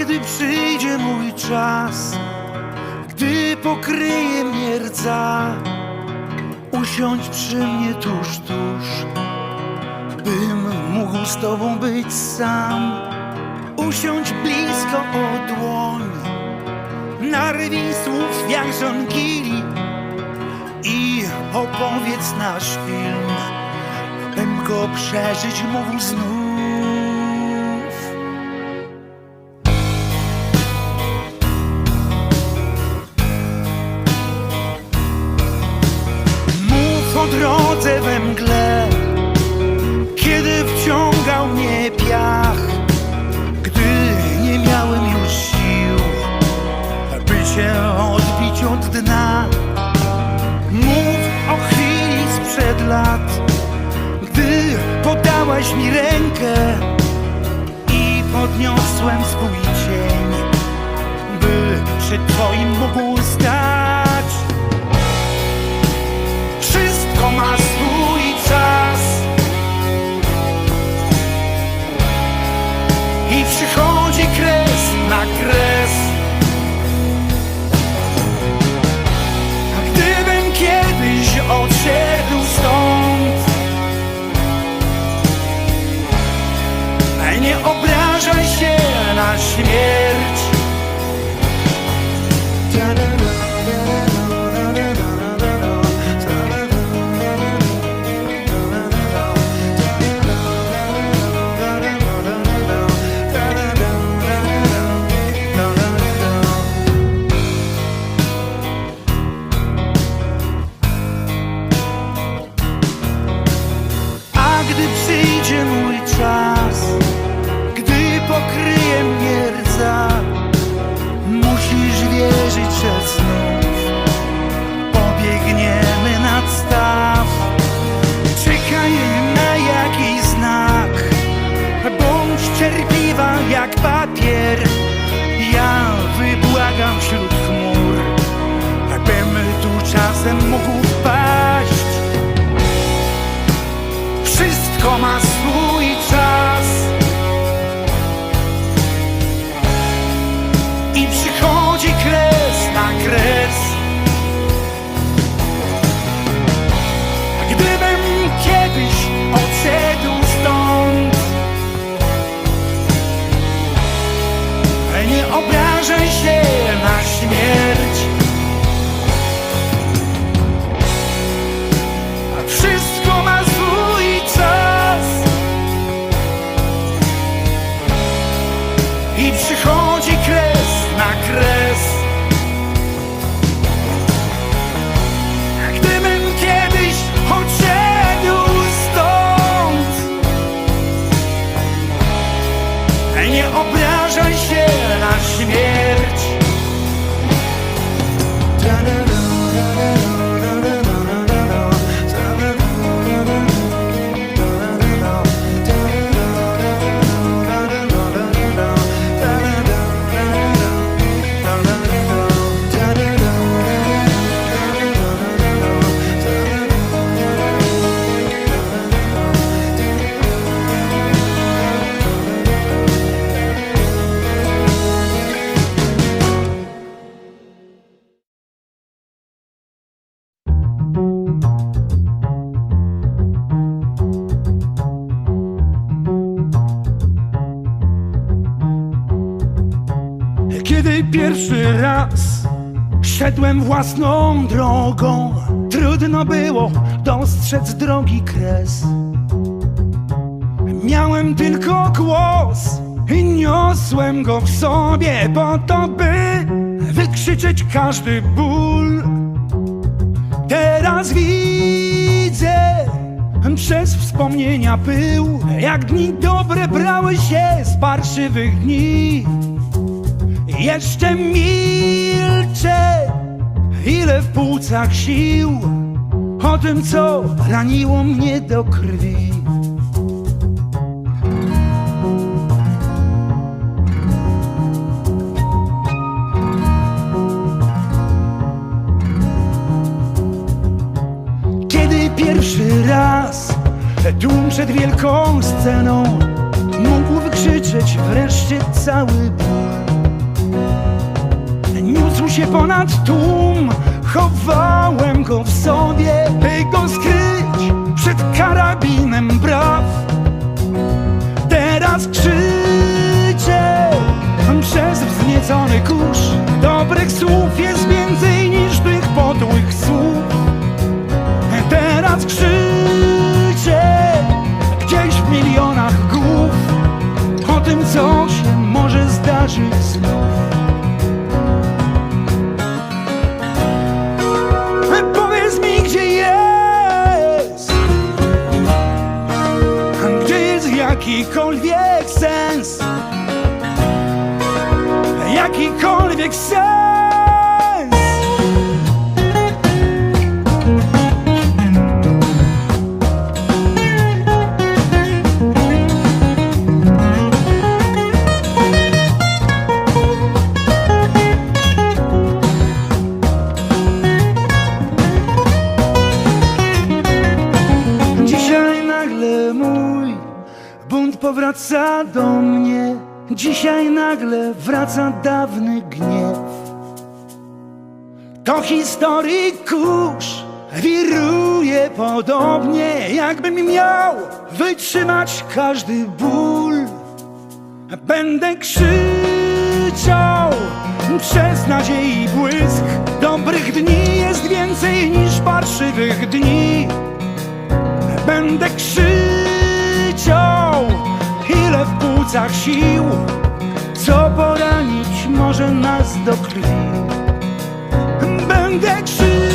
gdy przyjdzie mój czas, gdy pokryje mnie rdza, usiądź przy mnie tuż, tuż, bym mógł z tobą być sam. Usiądź blisko o dłoń, narwij słów jak żonkili i opowiedz nasz film, bym go przeżyć mógł znów. Dna. Mów o chwili sprzed lat, gdy podałaś mi rękę i podniosłem swój cień, by przy twoim mógł stać. Wszystko ma obrażaj się na śmierć Nie obrażaj Kiedy pierwszy raz szedłem własną drogą, trudno było dostrzec drogi kres. Miałem tylko głos i niosłem go w sobie po to, by wykrzyczeć każdy ból. Teraz widzę przez wspomnienia pył, jak dni dobre brały się z parszywych dni. Jeszcze milczę, ile w płucach sił. O tym, co raniło mnie do krwi. Kiedy pierwszy raz tłum przed wielką sceną Mógł wykrzyczeć wreszcie cały ból się ponad tłum Chowałem go w sobie, by go skryć Przed karabinem braw Jakikolwiek sens. Dzisiaj nagle mój bunt powraca do mnie Dzisiaj nagle wraca dawny gniew. To historii kurz wiruje podobnie Jakbym miał wytrzymać każdy ból. Będę krzyczał przez nadziei błysk. Dobrych dni jest więcej niż parszywych dni. Będę krzyczał Płucach sił Co poranić może nas do krwi. Będę krzyczał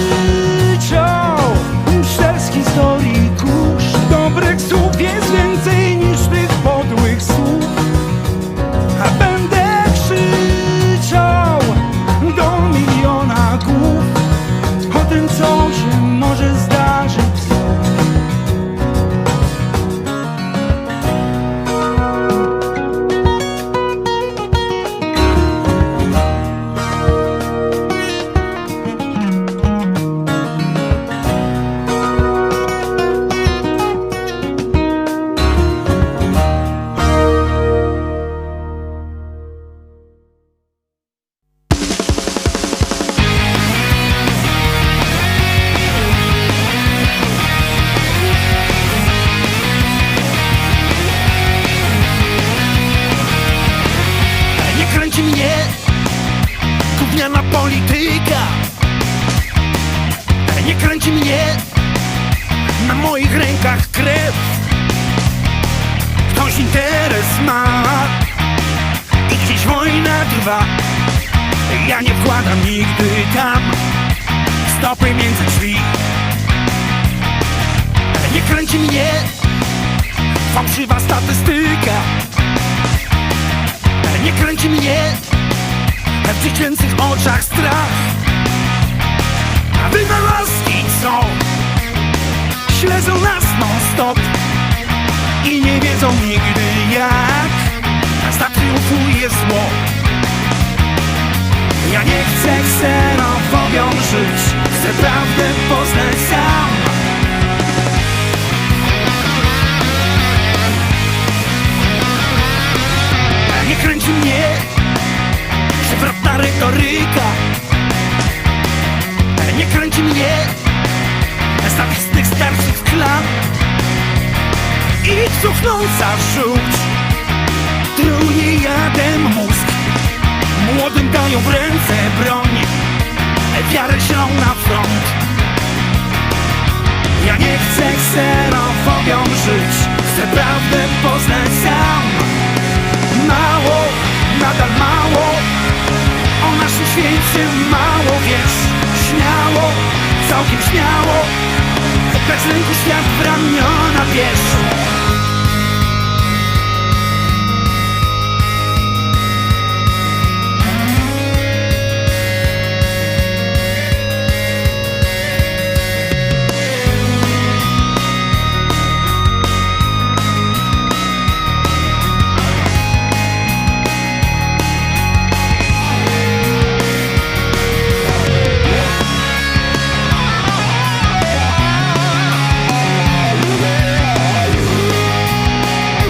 Kręci mnie gówniana polityka. Nie kręci mnie na moich rękach krew. Ktoś interes ma i gdzieś wojna trwa. Ja nie wkładam nigdy tam stopy między drzwi. Nie kręci mnie fałszywa statystyka kręci mnie w dziecięcych oczach strach. A wynalazki są. Śledzą nas non stop I nie wiedzą nigdy jak Zatriumfuje zło. Ja nie chcę ksenofobią żyć Chcę prawdę poznać sam. Nie kręci mnie Nie kręci mnie statystych starszych klan I cuchnąca żółć truje jadem mózg. Młodym dają w ręce broń Wiarę ślą na front. Ja nie chcę ksenofobią żyć Chcę prawdę poznać sam. Mało, nadal mało O naszym świecie mało wiesz. Śmiało, całkiem śmiało. Bez lęku świat w ramiona bierz